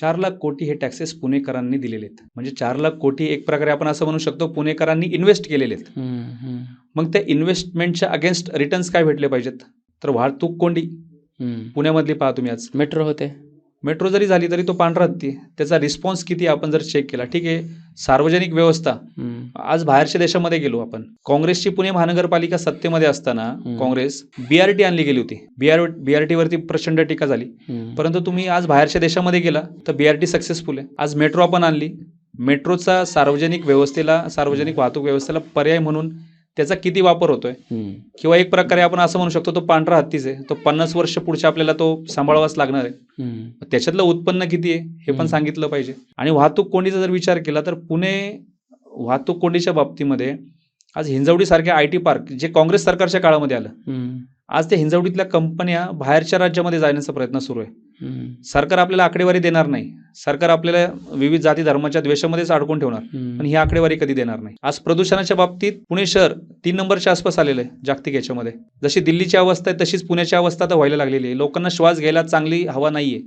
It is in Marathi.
चार लाख कोटी हे टॅक्सेस पुणेकरांनी दिलेले आहेत. म्हणजे चार लाख कोटी एक प्रकारे आपण असं म्हणू शकतो पुणेकरांनी इन्व्हेस्ट केलेले आहेत. मग त्या इन्व्हेस्टमेंटच्या अगेन्स्ट रिटर्न्स काय भेटले पाहिजेत? तर वाहतूक कोंडी. पुण्यामधली पहा तुम्ही आज. मेट्रो होते. मेट्रो जरी झाली तरी तो पांढरा आहे. त्याचा रिस्पॉन्स किती आपण जर चेक केला ठीक आहे? सार्वजनिक व्यवस्था. आज बाहेरच्या देशामध्ये गेलो आपण. काँग्रेसची पुणे महानगरपालिका सत्तेमध्ये असताना. काँग्रेस बीआरटी आणली गेली होती. बीआर बीआरटी वरती प्रचंड टीका झाली. परंतु तुम्ही आज बाहेरच्या देशामध्ये गेला तर बीआरटी सक्सेसफुल आहे. आज मेट्रो आपण आणली. मेट्रोचा सार्वजनिक व्यवस्थेला सार्वजनिक वाहतूक व्यवस्थेला पर्याय म्हणून त्याचा किती वापर होतोय? किंवा एक प्रकारे आपण असं म्हणू शकतो तो पांढरा हत्तीच आहे. तो पन्नास वर्ष पुढच्या आपल्याला तो सांभाळावाच लागणार आहे. त्याच्यातलं उत्पन्न किती आहे हे पण. सांगितलं पाहिजे. आणि वाहतूक कोंडीचा जर विचार केला तर पुणे वाहतूक कोंडीच्या बाबतीमध्ये आज हिंजवडीसारख्या आय टी पार्क जे काँग्रेस सरकारच्या काळामध्ये आलं आज त्या हिंजवडीतल्या कंपन्या बाहेरच्या राज्यामध्ये जाण्याचा प्रयत्न सुरू आहे. सरकार आपल्याला आकडेवारी देणार नाही. सरकार आपल्याला विविध जाती धर्माच्या द्वेषामध्येच अडकून ठेवणार. पण ही आकडेवारी कधी देणार नाही. आज प्रदूषणाच्या बाबतीत पुणे शहर तीन नंबरच्या आसपास आलेलं आहे जागतिक याच्यामध्ये. जशी दिल्लीची अवस्था आहे तशीच पुण्याची अवस्था आता व्हायला लागलेली आहे. लोकांना श्वास घ्यायला चांगली हवा नाहीये.